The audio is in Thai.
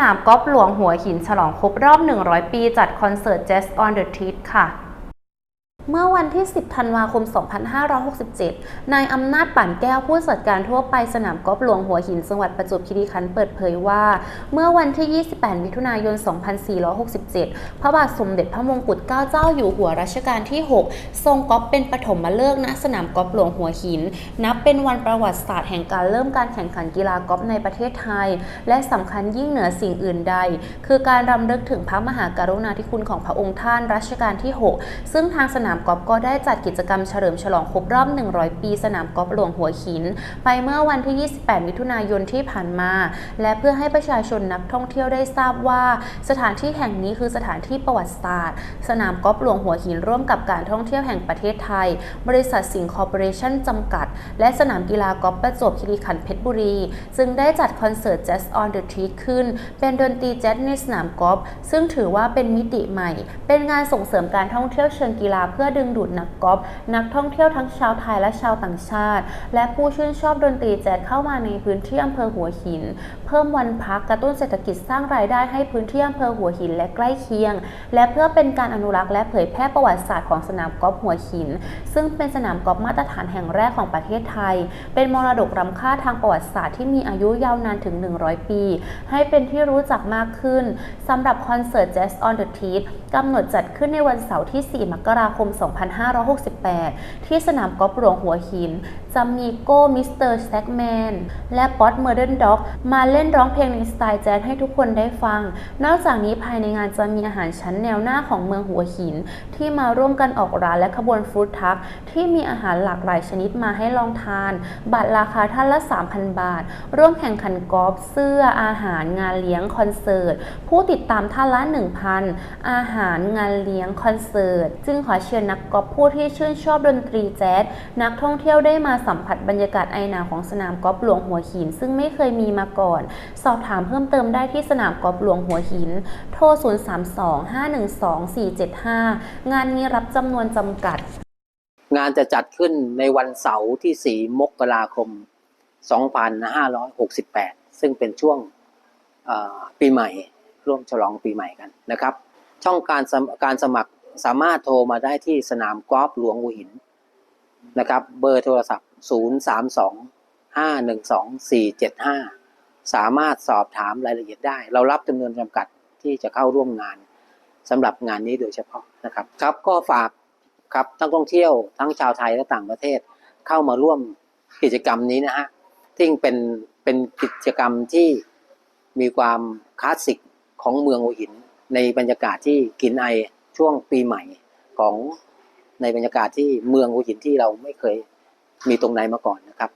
นามกอล์ฟหลวงหัวหินฉลองครบรอบ 100 ปีจัดคอนเสิร์ต Jazz on the t r e e t ค่ะ เมื่อวันที่ 10 ธันวาคม 2567 นายอำนาจป่านแก้วผู้จัดการทั่วไปสนามกอล์ฟหลวงหัวหินจังหวัดประจวบคีรีขันธ์เปิดเผยว่า เมื่อวันที่ 28 มิถุนายน 2467 พระบาทสมเด็จพระมงกุฎเกล้าเจ้าอยู่หัวรัชกาลที่ 6 ทรงกอล์ฟเป็นปฐมฤกษ์ณสนามกอล์ฟหลวงหัวหิน นับเป็นวันประวัติศาสตร์แห่งการเริ่มการแข่งขันกีฬากอล์ฟในประเทศไทย และสำคัญยิ่งเหนือสิ่งอื่นใด คือการรำลึกถึงพระมหากรุณาธิคุณของพระองค์ท่านรัชกาลที่ 6 ซึ่งทางสนามกอล์ฟก็ได้จัดกิจกรรมเฉลิมฉลองครบรอบ 100 ปีสนามกอล์ฟหลวงหัวหิน ไปเมื่อวันที่ 28 มิถุนายนที่ผ่านมา และเพื่อให้ประชาชนนักท่องเที่ยวได้ทราบว่า สถานที่แห่งนี้คือสถานที่ประวัติศาสตร์ สนามกอล์ฟหลวงหัวหินร่วมกับการท่องเที่ยวแห่งประเทศไทย บริษัทสิงห์คอร์ปอเรชั่นจำกัด และสนามกีฬากอล์ฟประจวบคีรีขันธ์เพชรบุรี จึงได้จัดคอนเสิร์ต Jazz on the Street ขึ้น เป็นดนตรีแจ๊สในสนามกอล์ฟซึ่งถือว่าเป็นมิติใหม่ เป็นงานส่งเสริมการท่องเที่ยวเชิงกีฬาเพื่อดึงดูดนักกอล์ฟนักท่องเที่ยวทั้งชาวไทยและชาวต่างชาติ และผู้ชื่นชอบดนตรีแจ๊สเข้ามาในพื้นที่อำเภอหัวหิน เพิ่มวันพักกระตุ้นเศรษฐกิจสร้างรายได้ให้พื้นที่อำเภอหัวหินและใกล้เคียง และเพื่อเป็นการอนุรักษ์และเผยแพร่ประวัติศาสตร์ของสนามกอล์ฟหัวหิน ซึ่งเป็นสนามกอล์ฟมาตรฐานแห่งแรกของประเทศไทย เป็นมรดกล้ำค่าทางประวัติศาสตร์ที่มีอายุยาวนานถึง 100 ปี ให้เป็นที่รู้จักมากขึ้นสำหรับคอนเสิร์ต Jazz on the t e e t กำหนดจัดขึ้นในวันเสาร์ที่ 4 มกราคม2568 ที่สนามกอล์ฟหลวงหัวหิน จะมีโก้มิสเตอร์แซกแมนและป๊อตเมอร์เดนด็อกมาเล่นร้องเพลงในสไตล์แจ๊สให้ทุกคนได้ฟัง นอกจากนี้ภายในงานจะมีอาหารชั้นแนวหน้าของเมืองหัวหิน ที่มาร่วมกันออกร้านและขบวนฟู้ดทักที่มีอาหารหลากหลายชนิดมาให้ลองทาน บัตรราคาท่านละ 3,000 บาท ร่วมแข่งขันกอล์ฟเสื้ออาหารงานเลี้ยงคอนเสิร์ต ผู้ติดตามท่านละ 1,000 อาหารงานเลี้ยงคอนเสิร์ต จึงขอเชิญนักกอล์ฟผู้ที่ชื่นชอบดนตรีแจ๊สนักท่องเที่ยวได้มาสัมผัสบรรยากาศไอหนาวของสนามกอล์ฟหลวงหัวหิน ซึ่งไม่เคยมีมาก่อน สอบถามเพิ่มเติมได้ที่สนามกอล์ฟหลวงหัวหิน โทร 032-512-475 งานนี้รับจำนวนจำกัด งานจะจัดขึ้นในวันเสาร์ที่ 4 มกราคม 2568 ซึ่งเป็นช่วงปีใหม่ร่วมฉลองปีใหม่กันนะครับ ช่องการสมการสมัคร สามารถโทรมาได้ที่สนามกอล์ฟหลวงหัวหินนะครับ เบอร์โทรศัพท์ 032-512-475 สามารถสอบถามรายละเอียดได้ เรารับจำนวนจำกัดที่จะเข้าร่วมงานสำหรับงานนี้โดยเฉพาะนะครับ ครับก็ฝากครับนักท่องเที่ยวทั้งชาวไทยและต่างประเทศเข้ามาร่วมกิจกรรมนี้นะฮะซึ่งเป็นเป็นกิจกรรมที่มีความคลาสสิกของเมืองหัวหิน ในบรรยากาศที่กลินไอ ช่วงปีใหม่ของในบรรยากาศที่เมืองหัวหินที่เราไม่เคยมีตรงไหนมาก่อนนะครับ